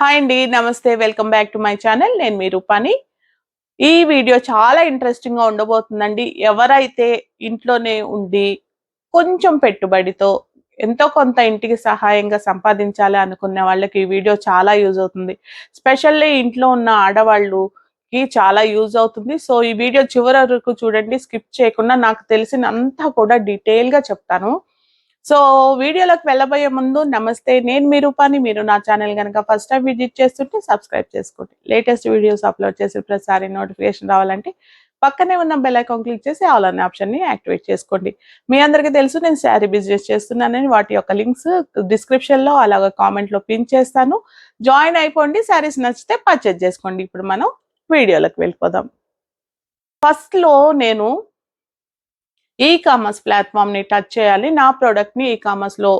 Hi అండి నమస్తే welcome back to my channel. నేను మీ రూపాని. ఈ వీడియో చాలా ఇంట్రెస్టింగ్గా ఉండబోతుందండి. ఎవరైతే ఇంట్లోనే ఉండి కొంచెం పెట్టుబడితో ఎంతో కొంత ఇంటికి సహాయంగా సంపాదించాలి అనుకునే వాళ్ళకి ఈ వీడియో చాలా యూజ్ అవుతుంది. స్పెషల్లీ ఇంట్లో ఉన్న ఆడవాళ్ళు కి చాలా యూజ్ అవుతుంది. సో ఈ వీడియో చివరి వరకు చూడండి స్కిప్ చేయకుండా నాకు తెలిసినంతా కూడా డీటెయిల్గా చెప్తాను. సో వీడియోలోకి వెళ్ళబోయే ముందు నమస్తే నేను మీ రూపాన్ని మీరు నా ఛానల్ కనుక ఫస్ట్ టైం విజిట్ చేస్తుంటే సబ్స్క్రైబ్ చేసుకోండి. లేటెస్ట్ వీడియోస్ అప్లోడ్ చేసి ప్రతిసారి నోటిఫికేషన్ రావాలంటే పక్కనే ఉన్న బెల్ ఐకాన్ క్లిక్ చేసి ఆల్ అనే ఆప్షన్ని యాక్టివేట్ చేసుకోండి. మీ అందరికీ తెలుసు నేను శారీ బిజినెస్ చేస్తున్నానని వాటి యొక్క లింక్స్ డిస్క్రిప్షన్లో అలాగే కామెంట్లో పిన్ చేస్తాను. జాయిన్ అయిపోండి శారీస్ నచ్చితే పర్చేజ్ చేసుకోండి. ఇప్పుడు మనం వీడియోలోకి వెళ్ళిపోదాం. ఫస్ట్లో నేను ఈ కామర్స్ ప్లాట్ఫామ్ని టచ్ చేయాలి. నా ప్రోడక్ట్ని ఈ కామర్స్లో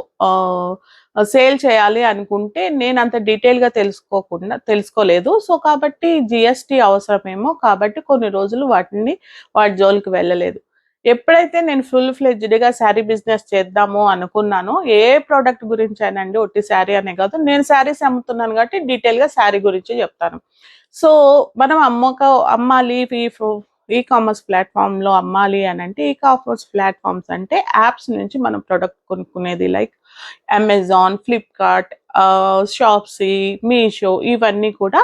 సేల్ చేయాలి అనుకుంటే నేను అంత డీటెయిల్గా తెలుసుకోకుండా తెలుసుకోలేదు. సో కాబట్టి జిఎస్టి అవసరమేమో కాబట్టి కొన్ని రోజులు వాటిని వాటి జోలికి వెళ్ళలేదు. ఎప్పుడైతే నేను ఫుల్ ఫ్లెజ్డ్గా శారీ బిజినెస్ చేద్దాము అనుకున్నానో ఏ ప్రోడక్ట్ గురించి అయినండి ఒట్టి శారీ అనే కాదు. నేను శారీస్ అమ్ముతున్నాను కాబట్టి డీటెయిల్గా శారీ గురించి చెప్తాను. సో మనం అమ్మక అమ్మాలి ఈ ఈ కామర్స్ ప్లాట్ఫామ్లో అమ్మాలి అని అంటే ఈ కామర్స్ ప్లాట్ఫామ్స్ అంటే యాప్స్ నుంచి మనం product కొనుక్కునేది like Amazon Flipkart Shopsy Meesho ఇవన్నీ కూడా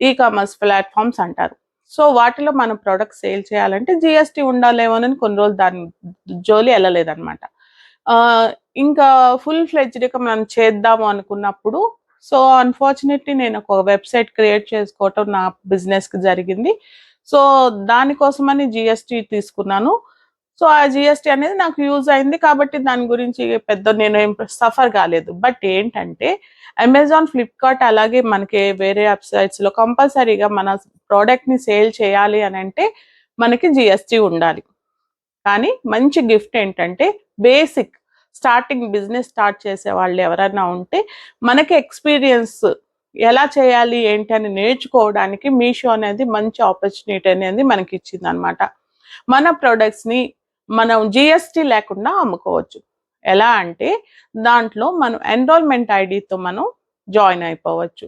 ఈ కామర్స్ ప్లాట్ఫామ్స్ అంటారు. సో వాటిలో మనం ప్రొడక్ట్ సేల్ చేయాలంటే జిఎస్టీ ఉండాలేమోనని కొన్ని రోజులు దాని జోలి వెళ్ళలేదన్నమాట. ఇంకా ఫుల్ ఫ్లెడ్జ్డ్గా మనం చేద్దాము అనుకున్నప్పుడు సో అన్ఫార్చునేట్లీ నేను ఒక వెబ్సైట్ క్రియేట్ చేసుకోవటం నా బిజినెస్కి జరిగింది. సో దానికోసమని జిఎస్టీ తీసుకున్నాను. సో ఆ జిఎస్టీ అనేది నాకు యూజ్ అయింది కాబట్టి దాని గురించి పెద్ద నేను ఏం సఫర్ కాలేదు. బట్ ఏంటంటే అమెజాన్ ఫ్లిప్కార్ట్ అలాగే మనకి వేరే వెబ్సైట్స్లో కంపల్సరీగా మన ప్రోడక్ట్ని సేల్ చేయాలి అని అంటే మనకి జిఎస్టీ ఉండాలి. కానీ మంచి గిఫ్ట్ ఏంటంటే బేసిక్ స్టార్టింగ్ బిజినెస్ స్టార్ట్ చేసే వాళ్ళు ఎవరైనా ఉంటే మనకి ఎక్స్పీరియన్స్ ఎలా చేయాలి ఏంటి అని నేర్చుకోవడానికి మీషో అనేది మంచి ఆపర్చునిటీ అనేది మనకి ఇచ్చింది అనమాట మన ప్రొడక్ట్స్ని మనం జిఎస్టీ లేకుండా అమ్ముకోవచ్చు. ఎలా అంటే దాంట్లో మనం ఎన్రోల్మెంట్ ఐడితో మనం జాయిన్ అయిపోవచ్చు.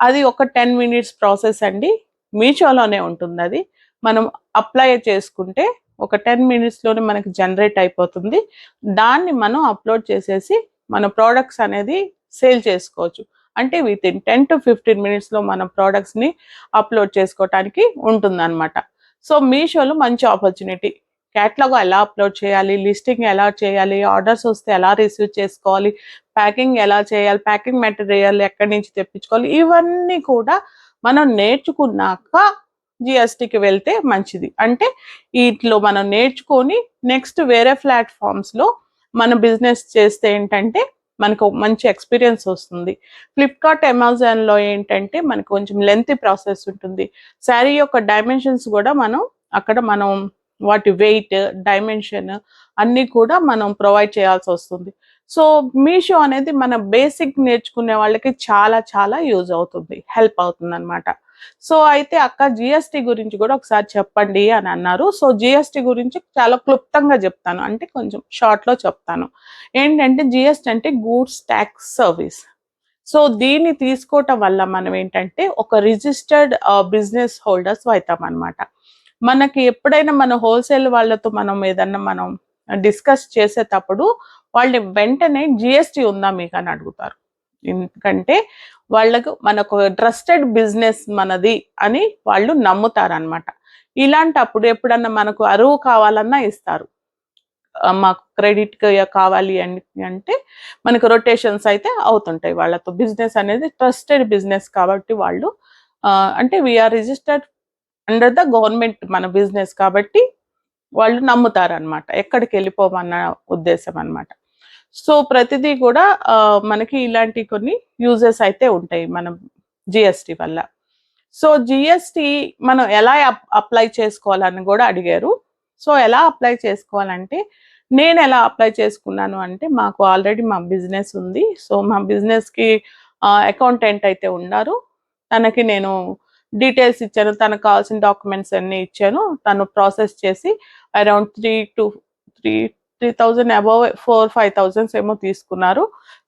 అది ఒక టెన్ మినిట్స్ ప్రాసెస్ అండి. మీషోలోనే ఉంటుంది అది మనం అప్లై చేసుకుంటే ఒక టెన్ మినిట్స్లోనే మనకి జనరేట్ అయిపోతుంది. దాన్ని మనం అప్లోడ్ చేసేసి మన ప్రోడక్ట్స్ అనేది సేల్ చేసుకోవచ్చు. అంటే within ten to fifteen మినిట్స్లో మన ప్రోడక్ట్స్ని అప్లోడ్ చేసుకోవటానికి ఉంటుందన్నమాట. సో మీషోలో మంచి ఆపర్చునిటీ క్యాట్లాగ్ ఎలా అప్లోడ్ చేయాలి లిస్టింగ్ ఎలా చేయాలి ఆర్డర్స్ వస్తే ఎలా రిసీవ్ చేసుకోవాలి ప్యాకింగ్ ఎలా చేయాలి ప్యాకింగ్ మెటీరియల్ ఎక్కడి నుంచి తెప్పించుకోవాలి ఇవన్నీ కూడా మనం నేర్చుకున్నాక జిఎస్టికి వెళ్తే మంచిది. అంటే వీటిలో మనం నేర్చుకొని నెక్స్ట్ వేరే ప్లాట్ఫామ్స్లో మన బిజినెస్ చేస్తే ఏంటంటే మనకు మంచి ఎక్స్పీరియన్స్ వస్తుంది. ఫ్లిప్కార్ట్ అమెజాన్లో ఏంటంటే మనకు కొంచెం లెంత్ ప్రాసెస్ ఉంటుంది. శారీ యొక్క డైమెన్షన్స్ కూడా మనం అక్కడ మనం వాటి వెయిట్ డైమెన్షన్ అన్నీ కూడా మనం ప్రొవైడ్ చేయాల్సి వస్తుంది. సో మీషో అనేది మన బేసిక్ నేర్చుకునే వాళ్ళకి చాలా చాలా యూజ్ అవుతుంది. హెల్ప్ అవుతుంది అనమాట సో అయితే అక్క జిఎస్టి గురించి కూడా ఒకసారి చెప్పండి అని అన్నారు. సో జిఎస్టి గురించి చాలా క్లుప్తంగా చెప్తాను. అంటే కొంచెం షార్ట్లో చెప్తాను. ఏంటంటే జిఎస్టి అంటే గూడ్స్ ట్యాక్స్ సర్వీస్. సో దీన్ని తీసుకోవటం వల్ల మనం ఏంటంటే ఒక రిజిస్టర్డ్ బిజినెస్ హోల్డర్స్ అవుతాం అనమాట మనకి ఎప్పుడైనా మన హోల్సేల్ వాళ్ళతో మనం ఏదన్నా మనం డిస్కస్ చేసేటప్పుడు వాళ్ళు వెంటనే జిఎస్టి ఉందా మీకు అని అడుగుతారు. ఎందుకంటే వాళ్ళకు మనకు ట్రస్టెడ్ బిజినెస్ మనది అని వాళ్ళు నమ్ముతారనమాట ఇలాంటప్పుడు ఎప్పుడన్నా మనకు అరువు కావాలన్నా ఇస్తారు. మాకు క్రెడిట్ కావాలి అని అంటే మనకు రొటేషన్స్ అయితే అవుతుంటాయి వాళ్ళతో. బిజినెస్ అనేది ట్రస్టెడ్ బిజినెస్ కాబట్టి వాళ్ళు అంటే we're registered under the government మన బిజినెస్ కాబట్టి వాళ్ళు నమ్ముతారనమాట ఎక్కడికి వెళ్ళిపోమన్న ఉద్దేశం అనమాట సో ప్రతిదీ కూడా మనకి ఇలాంటి కొన్ని యూజెస్ అయితే ఉంటాయి మనం జిఎస్టి వల్ల. సో జిఎస్టి మనం ఎలా అప్లై చేసుకోవాలని కూడా అడిగారు. సో ఎలా అప్లై చేసుకోవాలంటే నేను ఎలా అప్లై చేసుకున్నాను అంటే మాకు ఆల్రెడీ మా బిజినెస్ ఉంది. సో మా బిజినెస్కి అకౌంటెంట్ అయితే ఉన్నారు. తనకి నేను డీటెయిల్స్ ఇచ్చాను. తనకు కావాల్సిన డాక్యుమెంట్స్ అన్నీ ఇచ్చాను. తను ప్రాసెస్ చేసి around three to three three thousand above four five thousands ఏమో తీసుకున్నారు.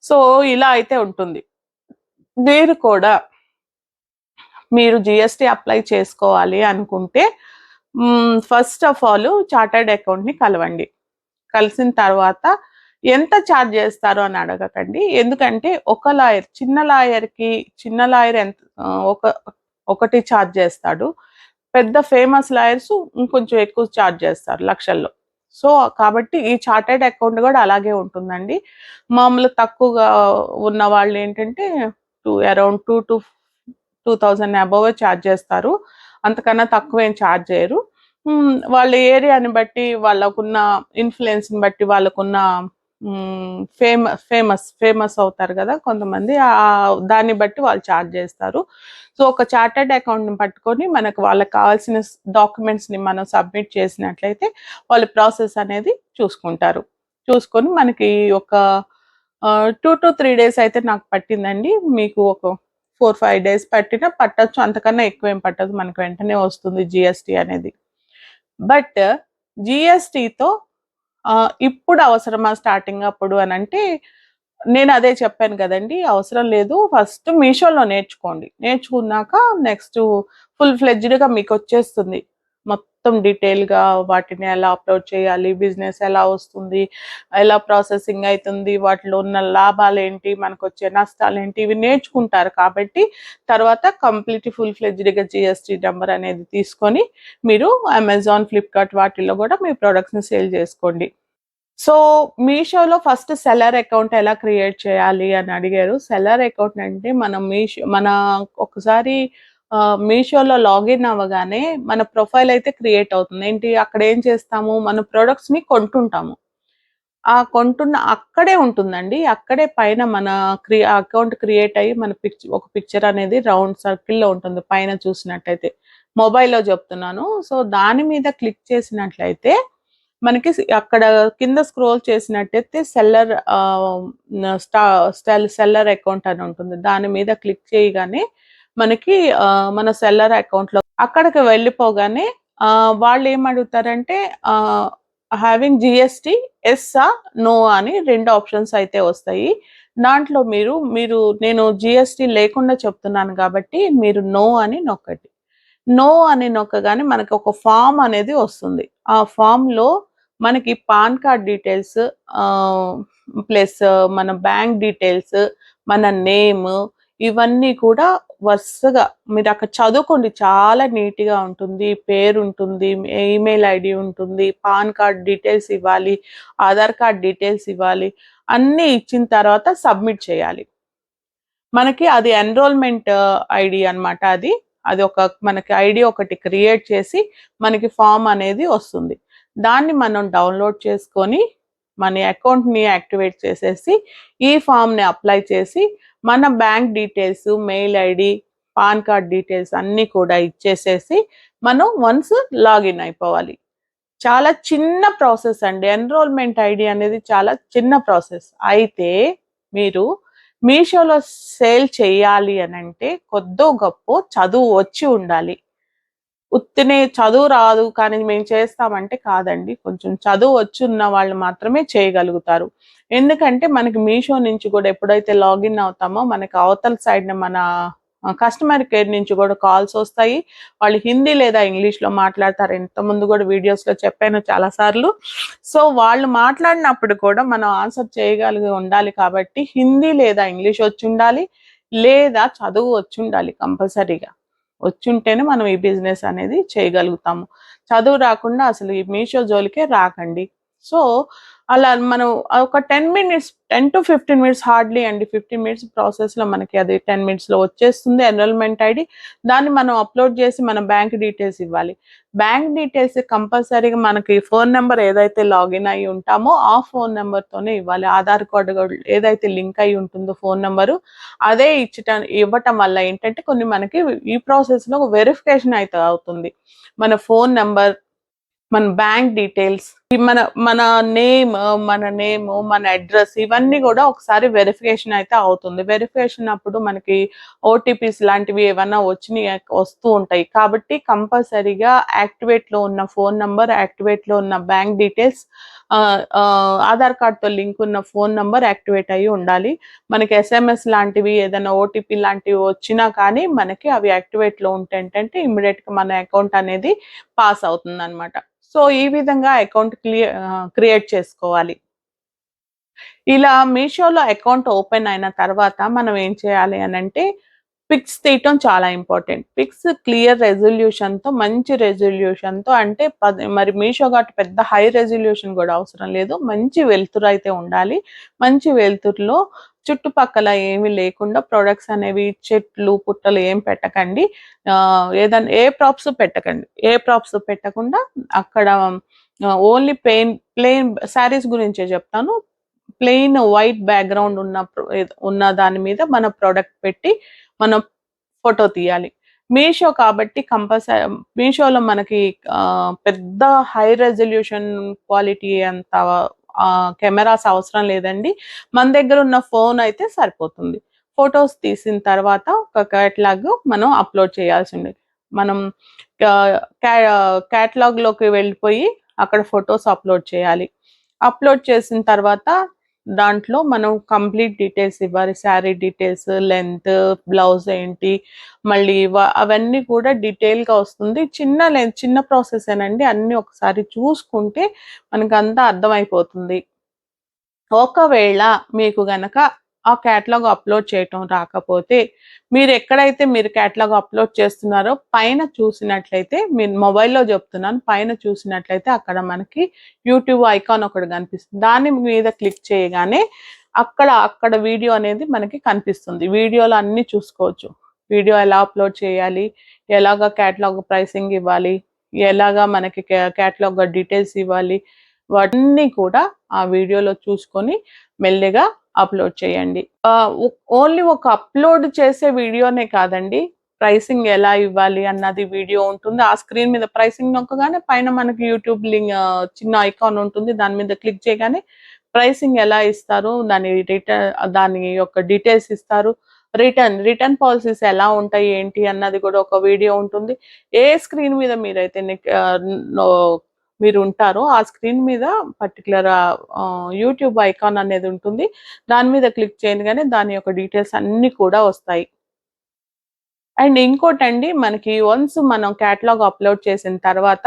సో ఇలా అయితే ఉంటుంది. మీరు కూడా మీరు జిఎస్టి అప్లై చేసుకోవాలి అనుకుంటే ఫస్ట్ ఆఫ్ ఆల్ చార్టర్డ్ అకౌంట్ని కలవండి. కలిసిన తర్వాత ఎంత ఛార్జ్ చేస్తారు అని అడగకండి. ఎందుకంటే ఒక లాయర్ చిన్న లాయర్కి చిన్న లాయర్ ఎంత ఒక ఒకటి ఛార్జ్ చేస్తాడు. పెద్ద ఫేమస్ లాయర్స్ ఇంకొంచెం ఎక్కువ ఛార్జ్ చేస్తారు లక్షల్లో. సో కాబట్టి ఈ చార్టెడ్ అకౌంట్ కూడా అలాగే ఉంటుందండి. మామూలు తక్కువగా ఉన్న వాళ్ళు ఏంటంటే two around two to two thousand above charge చేస్తారు. అంతకన్నా తక్కువ ఏం ఛార్జ్ చేయరు. వాళ్ళ ఏరియాని బట్టి వాళ్ళకున్న ఇన్ఫ్లుయెన్స్ని బట్టి వాళ్ళకున్న ఫేమస్ ఫేమస్ ఫేమస్ అవుతారు కదా కొంతమంది. దాన్ని బట్టి వాళ్ళు చార్జ్ చేస్తారు. సో ఒక చార్టెడ్ అకౌంట్ని పట్టుకొని మనకు వాళ్ళకి కావాల్సిన డాక్యుమెంట్స్ని మనం సబ్మిట్ చేసినట్లయితే వాళ్ళు ప్రాసెస్ అనేది చూసుకుంటారు. చూసుకొని మనకి ఒక టూ టు త్రీ డేస్ అయితే నాకు పట్టిందండి. మీకు ఒక ఫోర్ ఫైవ్ డేస్ పట్టినా పట్టచ్చు. అంతకన్నా ఎక్కువ ఏం పట్టదు. మనకు వెంటనే వస్తుంది జిఎస్టీ అనేది. బట్ జిఎస్టీతో ఇప్పుడు అవసరమా స్టార్టింగ్ అప్పుడు అని అంటే నేను అదే చెప్పాను కదండి అవసరం లేదు. ఫస్ట్ మీషోలో నేర్చుకోండి. నేర్చుకున్నాక నెక్స్ట్ ఫుల్ ఫ్లెడ్జ్డ్గా మీకు వచ్చేస్తుంది. మొత్తం డీటెయిల్గా వాటిని ఎలా అప్లోడ్ చేయాలి బిజినెస్ ఎలా వస్తుంది ఎలా ప్రాసెసింగ్ అవుతుంది వాటిలో ఉన్న లాభాలు ఏంటి మనకు వచ్చే నష్టాలు ఏంటి ఇవి నేర్చుకుంటారు. కాబట్టి తర్వాత కంప్లీట్ ఫుల్ ఫ్లెజ్డ్గా జిఎస్టీ నెంబర్ అనేది తీసుకొని మీరు అమెజాన్ ఫ్లిప్కార్ట్ వాటిల్లో కూడా మీ ప్రొడక్ట్స్ని సేల్ చేసుకోండి. సో మీషోలో ఫస్ట్ సెల్లర్ అకౌంట్ ఎలా క్రియేట్ చేయాలి అని అడిగారు. సెల్లర్ అకౌంట్ అంటే మనం మీషో మన ఒకసారి మీషోలో లాగిన్ అవ్వగానే మన ప్రొఫైల్ అయితే క్రియేట్ అవుతుంది. ఏంటి? అక్కడ ఏం చేస్తాము? మన ప్రొడక్ట్స్ని కొంటుంటాము. ఆ కొంటున్న అక్కడే ఉంటుందండి. అక్కడే పైన మన క్రి అకౌంట్ క్రియేట్ అయ్యి మన పిక్చర్ ఒక పిక్చర్ అనేది రౌండ్ సర్కిల్లో ఉంటుంది. పైన చూసినట్టయితే. మొబైల్లో చెప్తున్నాను. సో దాని మీద క్లిక్ చేసినట్లయితే మనకి అక్కడ కింద స్క్రోల్ చేసినట్టయితే సెల్లర్ స్టా సెల్లర్ అకౌంట్ అని ఉంటుంది. దాని మీద క్లిక్ చేయగానే మనకి మన సెల్లర్ అకౌంట్లో. అక్కడికి వెళ్ళిపోగానే వాళ్ళు ఏమడుగుతారంటే having GST yes or no అని రెండు ఆప్షన్స్ అయితే వస్తాయి. దాంట్లో మీరు మీరు నేను జిఎస్టి లేకుండా చెప్తున్నాను కాబట్టి మీరు నో అని నొక్కటి. నో అని నొక్కగానే మనకి ఒక ఫామ్ అనేది వస్తుంది. ఆ ఫామ్లో మనకి పాన్ కార్డ్ డీటెయిల్స్ ప్లస్ మన బ్యాంక్ డీటెయిల్స్ మన నేమ్ ఇవన్నీ కూడా వరుసగా మీరు అక్కడ చదువుకోండి. చాలా నీట్గా ఉంటుంది. పేరు ఉంటుంది. ఈమెయిల్ ఐడి ఉంటుంది. పాన్ కార్డ్ డీటెయిల్స్ ఇవ్వాలి. ఆధార్ కార్డ్ డీటెయిల్స్ ఇవ్వాలి. అన్నీ ఇచ్చిన తర్వాత సబ్మిట్ చేయాలి. మనకి అది ఎన్రోల్మెంట్ ఐడి అనమాట అది. అది ఒక మనకి ఐడి ఒకటి క్రియేట్ చేసి మనకి ఫామ్ అనేది వస్తుంది. దాన్ని మనం డౌన్లోడ్ చేసుకొని మన అకౌంట్ని యాక్టివేట్ చేసేసి ఈ ఫామ్ని అప్లై చేసి మన bank details mail ID PAN card details అన్నీ కూడా ఇచ్చేసేసి మనం వన్స్ లాగిన్ అయిపోవాలి. చాలా చిన్న ప్రాసెస్ అండి. ఎన్రోల్మెంట్ ఐడి అనేది చాలా చిన్న ప్రాసెస్ అయితే మీరు మీషోలో సేల్ చేయాలి అని అంటే కొద్దో గొప్ప చదువు వచ్చి ఉండాలి. ఉత్తినే చదువు రాదు కానీ మేము చేస్తామంటే కాదండి. కొంచెం చదువు వచ్చి ఉన్న వాళ్ళు మాత్రమే చేయగలుగుతారు. ఎందుకంటే మనకి మీషో నుంచి కూడా ఎప్పుడైతే లాగిన్ అవుతామో మనకి అవతల సైడ్ మన కస్టమర్ కేర్ నుంచి కూడా కాల్స్ వస్తాయి. వాళ్ళు హిందీ లేదా ఇంగ్లీష్లో మాట్లాడతారు. ఇంతకుముందు కూడా వీడియోస్లో చెప్పాను చాలాసార్లు సో వాళ్ళు మాట్లాడినప్పుడు కూడా మనం ఆన్సర్ చేయగలిగి ఉండాలి కాబట్టి హిందీ లేదా ఇంగ్లీష్ వచ్చి ఉండాలి లేదా చదువు వచ్చి ఉండాలి కంపల్సరీగా. వచ్చుంటేనే మనం ఈ బిజినెస్ అనేది చేయగలుగుతాము. చదువు రాకుండా అసలు ఈ మీషో జోలికే రాకండి. సో అలా మనం ఒక ten minutes ten to fifteen minutes hardly అండి. ఫిఫ్టీన్ మినిట్స్ ప్రాసెస్లో మనకి అది టెన్ మినిట్స్లో వచ్చేస్తుంది ఎన్రోల్మెంట్ ఐడి. దాన్ని మనం అప్లోడ్ చేసి మన బ్యాంక్ డీటెయిల్స్ ఇవ్వాలి. బ్యాంక్ డీటెయిల్స్ కంపల్సరీగా మనకి ఫోన్ నెంబర్ ఏదైతే లాగిన్ అయి ఉంటామో ఆ ఫోన్ నెంబర్తోనే ఇవ్వాలి. ఆధార్ కార్డు ఏదైతే లింక్ అయి ఉంటుందో ఫోన్ నెంబరు అదే ఇచ్చట ఇవ్వటం వల్ల ఏంటంటే కొన్ని మనకి ఈ ప్రాసెస్లో వెరిఫికేషన్ అయితే అవుతుంది. మన ఫోన్ నెంబర్ మన బ్యాంక్ డీటెయిల్స్ మన మన నేమ్ మన నేమ్ మన అడ్రస్ ఇవన్నీ కూడా ఒకసారి వెరిఫికేషన్ అయితే అవుతుంది. వెరిఫికేషన్ అప్పుడు మనకి ఓటీపీస్ లాంటివి ఏమైనా వచ్చినాయి వస్తూ ఉంటాయి. కాబట్టి కంపల్సరీగా యాక్టివేట్లో ఉన్న ఫోన్ నంబర్ యాక్టివేట్లో ఉన్న బ్యాంక్ డీటెయిల్స్ ఆధార్ కార్డ్తో లింక్ ఉన్న ఫోన్ నంబర్ యాక్టివేట్ అయ్యి ఉండాలి. మనకి ఎస్ఎంఎస్ లాంటివి ఏదైనా ఓటీపీ లాంటివి వచ్చినా కానీ మనకి అవి యాక్టివేట్లో ఉంటే ఏంటంటే ఇమ్మీడియట్గా మన అకౌంట్ అనేది పాస్ అవుతుంది అనమాట సో ఈ విధంగా అకౌంట్ క్లియర్ క్రియేట్ చేసుకోవాలి. ఇలా మీషోలో అకౌంట్ ఓపెన్ అయిన తర్వాత మనం ఏం చేయాలి అని అంటే పిక్స్ తీయటం చాలా ఇంపార్టెంట్. పిక్స్ క్లియర్ రెజల్యూషన్తో మంచి రెజల్యూషన్తో అంటే మరి మీషో కాబట్టి పెద్ద హై రెజల్యూషన్ కూడా అవసరం లేదు. మంచి వెలుతురు అయితే ఉండాలి. మంచి వెలుతురులో చుట్టుపక్కల ఏమి లేకుండా ప్రొడక్ట్స్ అనేవి చెట్లు పుట్టలు ఏం పెట్టకండి. ఏదైనా ఏ ప్రాప్స్ పెట్టకండి. ఏ ప్రాప్స్ పెట్టకుండా అక్కడ ఓన్లీ ప్లెయిన్ ప్లెయిన్ శారీస్ గురించే చెప్తాను. ప్లెయిన్ వైట్ బ్యాక్గ్రౌండ్ ఉన్న ఉన్న దాని మీద మన ప్రోడక్ట్ పెట్టి మనం ఫోటో తీయాలి. మీషో కాబట్టి కంపల్సరీ మీషోలో మనకి పెద్ద హై రెజల్యూషన్ క్వాలిటీ అంత కెమెరాస్ అవసరం లేదండి. మన దగ్గర ఉన్న ఫోన్ అయితే సరిపోతుంది. ఫొటోస్ తీసిన తర్వాత ఒక క్యాట్లాగ్ మనం అప్లోడ్ చేయాల్సి ఉంది మనం క్యాటలాగ్లోకి వెళ్ళిపోయి అక్కడ ఫొటోస్ అప్లోడ్ చేయాలి. అప్లోడ్ చేసిన తర్వాత దాంట్లో మనం కంప్లీట్ డీటెయిల్స్ ఇవ్వాలి. శారీ డీటెయిల్స్ లెంత్ బ్లౌజ్ ఏంటి మళ్ళీ అవన్నీ కూడా డీటెయిల్గా వస్తుంది. చిన్న లెంత్ చిన్న ప్రాసెస్ ఏనండి. అన్నీ ఒకసారి చూసుకుంటే మనకు అంతా అర్థమైపోతుంది. ఒకవేళ మీకు గనక ఆ క్యాటలాగ్ అప్లోడ్ చేయటం రాకపోతే మీరు ఎక్కడైతే మీరు క్యాటలాగ్ అప్లోడ్ చేస్తున్నారో పైన చూసినట్లయితే మీరు మొబైల్లో చెప్తున్నాను పైన చూసినట్లయితే అక్కడ మనకి యూట్యూబ్ ఐకాన్ ఒకటి కనిపిస్తుంది. దాని మీద క్లిక్ చేయగానే అక్కడ అక్కడ వీడియో అనేది మనకి కనిపిస్తుంది. వీడియోలో అన్ని చూసుకోవచ్చు. వీడియో ఎలా అప్లోడ్ చేయాలి? ఎలాగ క్యాటలాగ్ ప్రైసింగ్ ఇవ్వాలి? ఎలాగా మనకి క్యాటలాగ్ డీటెయిల్స్ ఇవ్వాలి? వాటిని కూడా ఆ వీడియోలో చూసుకొని మెల్లిగా అప్లోడ్ చేయండి. ఓన్లీ ఒక అప్లోడ్ చేసే వీడియోనే కాదండి. ప్రైసింగ్ ఎలా ఇవ్వాలి అన్నది వీడియో ఉంటుంది. ఆ స్క్రీన్ మీద ప్రైసింగ్ నొక్కగానే పైన మనకి యూట్యూబ్ లింక్ చిన్న ఐకాన్ ఉంటుంది. దాని మీద క్లిక్ చేయగానే ప్రైసింగ్ ఎలా ఇస్తారు దాని రిటర్న్ దాని యొక్క డీటెయిల్స్ ఇస్తారు. రిటర్న్ రిటర్న్ పాలసీస్ ఎలా ఉంటాయి ఏంటి అన్నది కూడా ఒక వీడియో ఉంటుంది. ఏ స్క్రీన్ మీద మీరైతే మీరు ఉంటారో ఆ స్క్రీన్ మీద పర్టికులర్ యూట్యూబ్ ఐకాన్ అనేది ఉంటుంది. దాని మీద క్లిక్ చేయగానే దాని యొక్క డీటెయిల్స్ అన్ని కూడా వస్తాయి. అండ్ ఇంకోటండి మనకి వన్స్ మనం క్యాటలాగ్ అప్లోడ్ చేసిన తర్వాత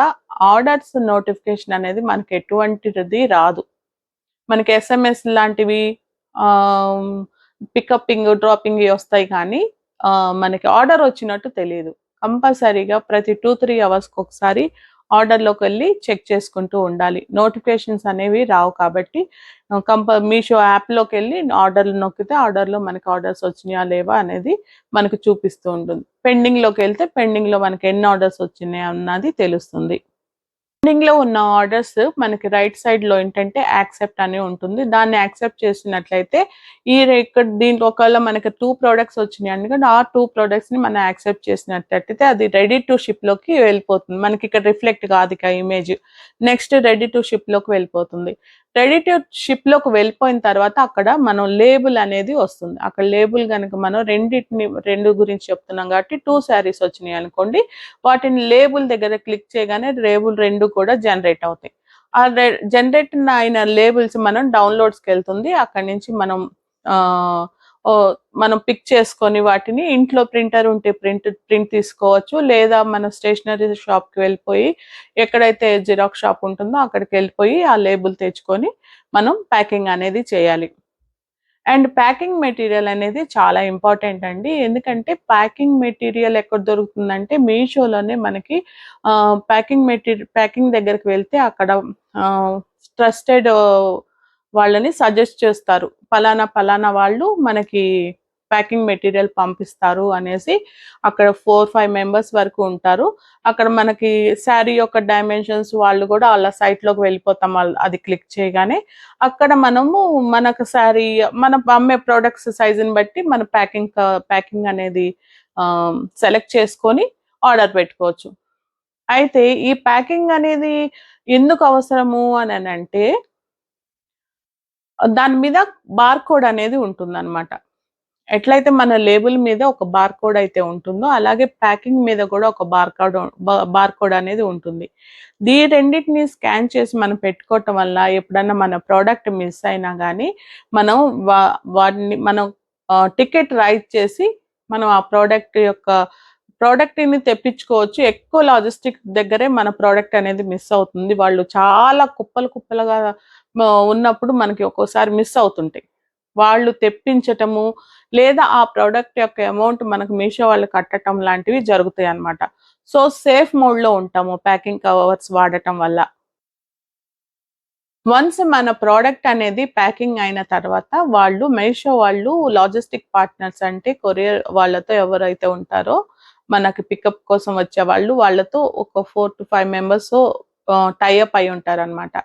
ఆర్డర్స్ నోటిఫికేషన్ అనేది మనకి ఎటువంటిది రాదు. మనకి ఎస్ఎంఎస్ లాంటివి పికప్పింగ్ డ్రాపింగ్ వస్తాయి కానీ మనకి ఆర్డర్ వచ్చినట్టు తెలియదు కంపల్సరీగా ప్రతి టూ త్రీ అవర్స్కి ఒకసారి ఆర్డర్లోకి వెళ్ళి చెక్ చేసుకుంటూ ఉండాలి. నోటిఫికేషన్స్ అనేవి రావు కాబట్టి కంప మీషో యాప్లోకి వెళ్ళి ఆర్డర్లు నొక్కితే ఆర్డర్లో మనకి ఆర్డర్స్ వచ్చినాయా లేవా అనేది మనకు చూపిస్తూ ఉంటుంది. పెండింగ్లోకి వెళ్తే పెండింగ్లో మనకి ఎన్ని ఆర్డర్స్ వచ్చినాయి అన్నది తెలుస్తుంది. పెండింగ్లో ఉన్న ఆర్డర్స్ మనకి రైట్ సైడ్లో ఏంటంటే యాక్సెప్ట్ అని ఉంటుంది. దాన్ని యాక్సెప్ట్ చేసినట్లయితే ఈ ఇక్కడ దీంట్లో ఒకవేళ మనకి టూ ప్రొడక్ట్స్ వచ్చినాయి అందుకని ఆ టూ ప్రొడక్ట్స్ని మనం యాక్సెప్ట్ చేసినట్లయితే అది రెడీ టు షిప్లోకి వెళ్ళిపోతుంది. మనకి ఇక్కడ రిఫ్లెక్ట్ కాదు ఇక ఇమేజ్ నెక్స్ట్ రెడీ టు షిప్లోకి వెళ్ళిపోతుంది. రెడీ టు షిప్లోకి వెళ్ళిపోయిన తర్వాత అక్కడ మనం లేబుల్ అనేది వస్తుంది. అక్కడ లేబుల్ కనుక మనం రెండింటిని రెండు గురించి చెప్తున్నాం కాబట్టి టూ శారీస్ వచ్చినాయి అనుకోండి. వాటిని లేబుల్ దగ్గర క్లిక్ చేయగానే లేబుల్ రెండు కూడా జనరేట్ అవుతాయి. ఆ జనరేట్ అయిన లేబుల్స్ మనం డౌన్లోడ్స్కి వెళ్తుంది. అక్కడి నుంచి మనం మనం పిక్ చేసుకొని వాటిని ఇంట్లో ప్రింటర్ ఉంటే ప్రింట్ ప్రింట్ తీసుకోవచ్చు. లేదా మన స్టేషనరీ షాప్కి వెళ్ళిపోయి ఎక్కడైతే జిరాక్స్ షాప్ ఉంటుందో అక్కడికి వెళ్ళిపోయి ఆ లేబుల్ తెచ్చుకొని మనం ప్యాకింగ్ అనేది చేయాలి. అండ్ ప్యాకింగ్ మెటీరియల్ అనేది చాలా ఇంపార్టెంట్ అండి. ఎందుకంటే ప్యాకింగ్ మెటీరియల్ ఎక్కడ దొరుకుతుందంటే మీషోలోనే మనకి ప్యాకింగ్ మెటీరియల్ ప్యాకింగ్ దగ్గరికి వెళ్తే అక్కడ ట్రస్టెడ్ వాళ్ళని సజెస్ట్ చేస్తారు. ఫలానా ఫలానా వాళ్ళు మనకి ప్యాకింగ్ మెటీరియల్ పంపిస్తారు అనేసి అక్కడ ఫోర్ ఫైవ్ మెంబర్స్ వరకు ఉంటారు. అక్కడ మనకి శారీ యొక్క డైమెన్షన్స్ వాళ్ళు కూడా వాళ్ళ సైట్లోకి వెళ్ళిపోతాం. అది క్లిక్ చేయగానే అక్కడ మనము మనకు శారీ మన అమ్మే ప్రోడక్ట్స్ సైజుని బట్టి మన ప్యాకింగ్ ప్యాకింగ్ అనేది సెలెక్ట్ చేసుకొని ఆర్డర్ పెట్టుకోవచ్చు. అయితే ఈ ప్యాకింగ్ అనేది ఎందుకు అవసరము అని అంటే దాని మీద బార్‌కోడ్ అనేది ఉంటుందన్నమాట. ఎట్లయితే మన లేబుల్ మీద ఒక బార్ కోడ్ అయితే ఉంటుందో, అలాగే ప్యాకింగ్ మీద కూడా ఒక బార్ కోడ్ బార్ కోడ్ అనేది ఉంటుంది. దీ రెండింటిని స్కాన్ చేసి మనం పెట్టుకోవటం వల్ల ఎప్పుడన్నా మన ప్రోడక్ట్ మిస్ అయినా కానీ మనం వా వాటిని మనం టికెట్ రైట్ చేసి మనం ఆ ప్రోడక్ట్ యొక్క ప్రోడక్ట్‌ని తెప్పించుకోవచ్చు. ఎక్కువ లాజిస్టిక్ దగ్గరే మన ప్రోడక్ట్ అనేది మిస్ అవుతుంది. వాళ్ళు చాలా కుప్పలు కుప్పలుగా ఉన్నప్పుడు మనకి ఒక్కోసారి మిస్ అవుతుంటాయి. వాళ్ళు తెప్పించటము, లేదా ఆ ప్రోడక్ట్ యొక్క అమౌంట్ మనకు మీషో వాళ్ళు కట్టటం లాంటివి జరుగుతాయి అనమాట సో, సేఫ్ మోడ్‌లో ఉంటాము ప్యాకింగ్ కవర్స్ వాడటం వల్ల. వన్స్ మన ప్రోడక్ట్ అనేది ప్యాకింగ్ అయిన తర్వాత వాళ్ళు మీషో వాళ్ళు లాజిస్టిక్ పార్ట్నర్స్ అంటే కొరియర్ వాళ్ళతో ఎవరైతే ఉంటారో, మనకి పికప్ కోసం వచ్చే వాళ్ళు వాళ్ళతో ఒక 4-5 మెంబర్స్ ఆహ్, టై అప్ అయ్యి ఉంటారనమాట.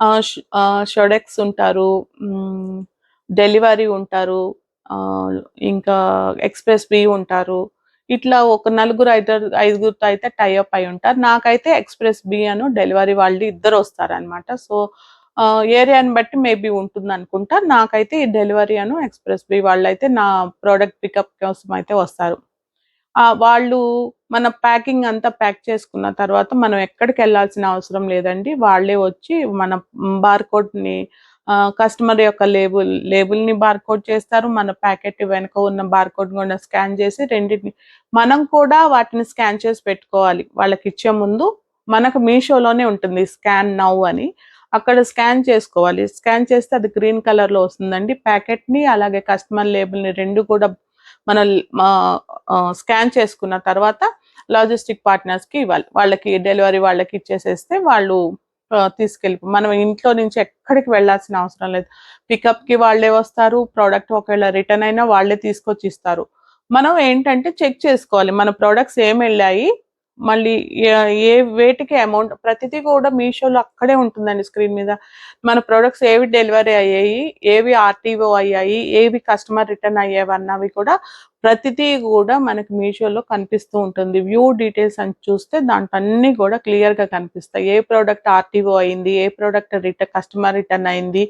ఆహ్, ఉంటారు. డెలివరీ ఉంటారు. ఇంకా ఎక్స్‌ప్రెస్ బి ఉంటారు. ఇట్లా ఒక నలుగురు, ఐదారు ఐదుగురితో అయితే టై అప్ ఉంటారు. నాకైతే ఎక్స్‌ప్రెస్ బి అను డెలివరీ వాళ్ళు ఇద్దరు వస్తారనమాట సో, ఏరియాని బట్టి మేబీ ఉంటుందనుకుంటా. నాకైతే ఈ డెలివరీ అను, ఎక్స్‌ప్రెస్ బి వాళ్ళు అయితే నా ప్రోడక్ట్ పికప్ కోసం అయితే వస్తారు. వాళ్ళు మన ప్యాకింగ్ అంతా ప్యాక్ చేసుకున్న తర్వాత మనం ఎక్కడికి వెళ్ళాల్సిన అవసరం లేదండి. వాళ్ళే వచ్చి మన బార్‌కోడ్‌ని కస్టమర్ యొక్క లేబుల్ లేబుల్‌ని బార్‌కోడ్ చేస్తారు. మన ప్యాకెట్ వెనుక ఉన్న బార్‌కోడ్ కూడా స్కాన్ చేసి రెండింటిని మనం కూడా వాటిని స్కాన్ చేసి పెట్టుకోవాలి. వాళ్ళకి ఇచ్చే ముందు మనకు మీషోలోనే ఉంటుంది స్కాన్ నౌ అని. అక్కడ స్కాన్ చేసుకోవాలి. స్కాన్ చేస్తే అది గ్రీన్ కలర్‌లో వస్తుందండి. ప్యాకెట్‌ని అలాగే కస్టమర్ లేబుల్‌ని రెండు కూడా మనం స్కాన్ చేసుకున్న తర్వాత లాజిస్టిక్ పార్ట్నర్స్‌కి ఇవ్వాలి. వాళ్ళకి డెలివరీ వాళ్ళకి ఇచ్చేసేస్తే వాళ్ళు తీసుకెళ్ళి మనం ఇంట్లో నుంచి ఎక్కడికి వెళ్ళాల్సిన అవసరం లేదు. పికప్‌కి వాళ్ళే వస్తారు. ప్రోడక్ట్ ఒకవేళ రిటర్న్ అయినా వాళ్ళే తీసుకొచ్చి ఇస్తారు. మనం ఏంటంటే చెక్ చేసుకోవాలి. మన ప్రొడక్ట్స్ వెళ్ళాయి మళ్ళీ ఏ వేటికి అమౌంట్ ప్రతిదీ కూడా మీషోలో అక్కడే ఉంటుందండి స్క్రీన్ మీద. మన ప్రొడక్ట్స్ ఏవి డెలివరీ అయ్యాయి, ఏవి ఆర్‌టీఓ అయ్యాయి, ఏవి కస్టమర్ రిటర్న్ అయ్యేవన్నవి కూడా ప్రతిదీ కూడా మనకి మీషోలో కనిపిస్తూ ఉంటుంది. వ్యూ డీటెయిల్స్ అని చూస్తే దాంట్లో అన్నీ గూడా క్లియర్‌గా కనిపిస్తాయి. ఏ ప్రోడక్ట్ ఆర్‌టీఓ అయింది, ఏ ప్రోడక్ట్ రిటర్న్ కస్టమర్ రిటర్న్ అయింది.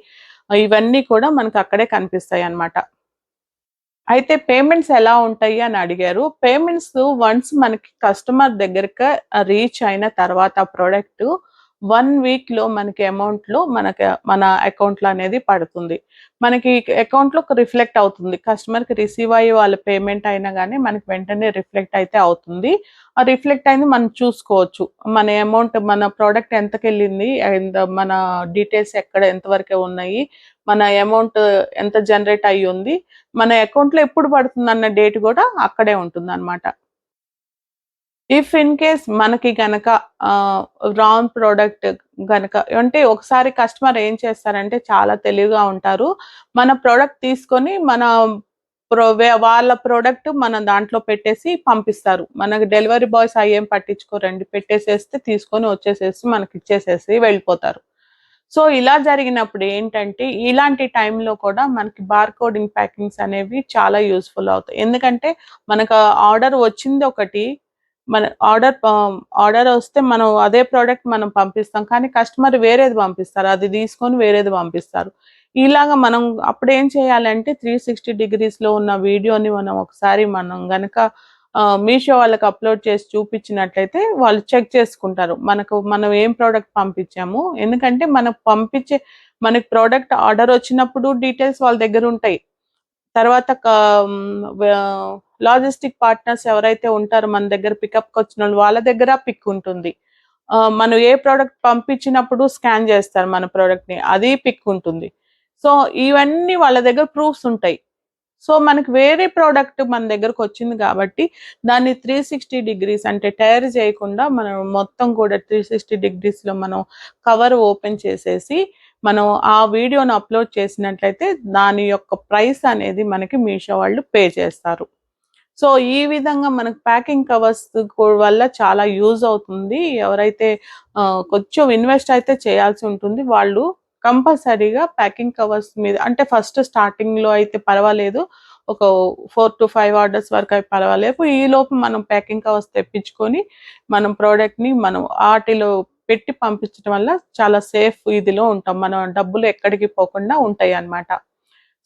ఇవన్నీ కూడా మనకు అక్కడే కనిపిస్తాయి అన్నమాట అయితే పేమెంట్స్ ఎలా ఉంటాయి అని అడిగారు. పేమెంట్స్ వన్స్ మనకి కస్టమర్ దగ్గరకి రీచ్ అయిన తర్వాత ప్రోడక్ట్ వన్ వీక్‌లో మనకి అమౌంట్‌లో మనకి మన అకౌంట్‌లో అనేది పడుతుంది. మనకి అకౌంట్‌లో రిఫ్లెక్ట్ అవుతుంది. కస్టమర్‌కి రిసీవ్ అయ్యి వాళ్ళ పేమెంట్ అయినా కానీ మనకి వెంటనే రిఫ్లెక్ట్ అయితే అవుతుంది. ఆ రిఫ్లెక్ట్ అయింది మనం చూసుకోవచ్చు. మన అమౌంట్ మన ప్రోడక్ట్ ఎంతకు వెళ్ళింది అండ్ మన డీటెయిల్స్ ఎక్కడ ఎంతవరకు ఉన్నాయి. మన అమౌంట్ ఎంత జనరేట్ అయ్యుంది. మన అకౌంట్‌లో ఎప్పుడు పడుతుంది అన్న డేట్ కూడా అక్కడే ఉంటుంది అనమాట ఇఫ్ ఇన్ కేస్ మనకి గనక రాంగ్ ప్రోడక్ట్ గనక అంటే ఒకసారి కస్టమర్ ఏం చేస్తారంటే చాలా తెలివిగా ఉంటారు. మన ప్రోడక్ట్ తీసుకొని మన ప్రో వే వాళ్ళ ప్రోడక్ట్ మన దాంట్లో పెట్టేసి పంపిస్తారు. మనకి డెలివరీ బాయ్స్ అయ్యేం పట్టించుకోరండి. పెట్టేసేస్తే తీసుకొని వచ్చేసేసి మనకి ఇచ్చేసేసి వెళ్ళిపోతారు. సో, ఇలా జరిగినప్పుడు ఏంటంటే ఇలాంటి టైంలో కూడా మనకి బార్‌కోడింగ్ ప్యాకింగ్స్ అనేవి చాలా యూస్ఫుల్ అవుతాయి. ఎందుకంటే మనకు ఆర్డర్ వచ్చింది ఒకటి. మన ఆర్డర్ ఆర్డర్ um, వస్తే మనం అదే ప్రోడక్ట్ మనం పంపిస్తాం. కానీ కస్టమర్ వేరేది పంపిస్తారు. అది తీసుకొని వేరేది పంపిస్తారు. ఇలాగ మనం అప్పుడు ఏం చేయాలంటే 360 డిగ్రీస్‌లో ఉన్న వీడియోని మనం ఒకసారి మనం గనక మీషో వాళ్ళకి అప్‌లోడ్ చేసి చూపించినట్లయితే వాళ్ళు చెక్ చేసుకుంటారు. మనకు మనం ఏం ప్రోడక్ట్ పంపించాము. ఎందుకంటే మనకు పంపించే మనకి ప్రోడక్ట్ ఆర్డర్ వచ్చినప్పుడు డీటెయిల్స్ వాళ్ళ దగ్గర ఉంటాయి. తర్వాత లాజిస్టిక్ పార్ట్నర్స్ ఎవరైతే ఉంటారో మన దగ్గర పికప్కి వచ్చిన వాళ్ళు వాళ్ళ దగ్గర పిక్ ఉంటుంది. మనం ఏ ప్రోడక్ట్ పంపించినప్పుడు స్కాన్ చేస్తారు మన ప్రోడక్ట్ని అది పిక్ ఉంటుంది. సో, ఇవన్నీ వాళ్ళ దగ్గర ప్రూఫ్స్ ఉంటాయి. సో, మనకి వేరే ప్రోడక్ట్ మన దగ్గరకొచ్చింది కాబట్టి దాన్ని 360 డిగ్రీస్ అంటే టైర్ చేయకుండా మనం మొత్తం కూడా 360 డిగ్రీస్‌లో మనం కవర్ ఓపెన్ చేసేసి మనం ఆ వీడియోను అప్‌లోడ్ చేసినట్లయితే దాని యొక్క ప్రైస్ అనేది మనకి మీషో వాళ్ళు పే చేస్తారు. సో, ఈ విధంగా మనకు ప్యాకింగ్ కవర్స్ వల్ల చాలా యూజ్ అవుతుంది. ఎవరైతే కొంచెం ఇన్వెస్ట్ అయితే చేయాల్సి ఉంటుంది. వాళ్ళు కంపల్సరీగా ప్యాకింగ్ కవర్స్ మీద అంటే ఫస్ట్ స్టార్టింగ్‌లో అయితే పర్వాలేదు. ఒక ఫోర్ టు ఫైవ్ ఆర్డర్స్ వరకు అవి పర్వాలేదు ఈ లోపు మనం ప్యాకింగ్ కవర్స్ తెప్పించుకొని మనం ప్రోడక్ట్ని మనం వాటిలో పెట్టి పంపించడం వల్ల చాలా సేఫ్ ఇదిలో ఉంటాం. మనం డబ్బులు ఎక్కడికి పోకుండా ఉంటాయి అన్నమాట.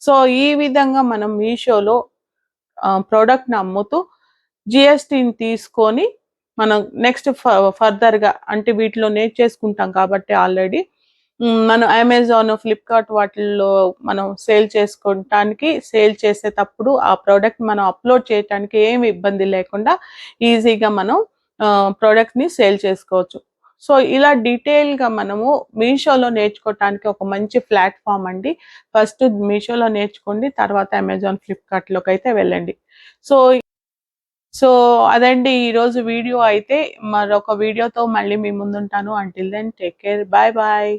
సో ఈ విధంగా మనం మీషోలో ప్రోడక్ట్ని అమ్ముతూ జిఎస్టీని తీసుకొని మనం నెక్స్ట్ ఫర్దర్గా అంటే వీటిలో నేర్చేసుకుంటాం కాబట్టి ఆల్రెడీ మనం అమెజాన్ ఫ్లిప్కార్ట్ వాటిల్లో మనం సేల్ చేసుకోవటానికి సేల్ చేసేటప్పుడు ఆ ప్రోడక్ట్ మనం అప్లోడ్ చేయటానికి ఏమి ఇబ్బంది లేకుండా ఈజీగా మనం ప్రోడక్ట్ని సేల్ చేసుకోవచ్చు. సో ఇలా డీటెయిల్గా మనము మీషోలో నేర్చుకోవటానికి ఒక మంచి ప్లాట్ఫామ్ అండి. ఫస్ట్ మీషోలో నేర్చుకోండి తర్వాత అమెజాన్ ఫ్లిప్కార్ట్లోకి అయితే వెళ్ళండి. సో సో అదండి ఈరోజు వీడియో అయితే. మరొక వీడియోతో మళ్ళీ మీ ముందుంటాను. Until then take care bye bye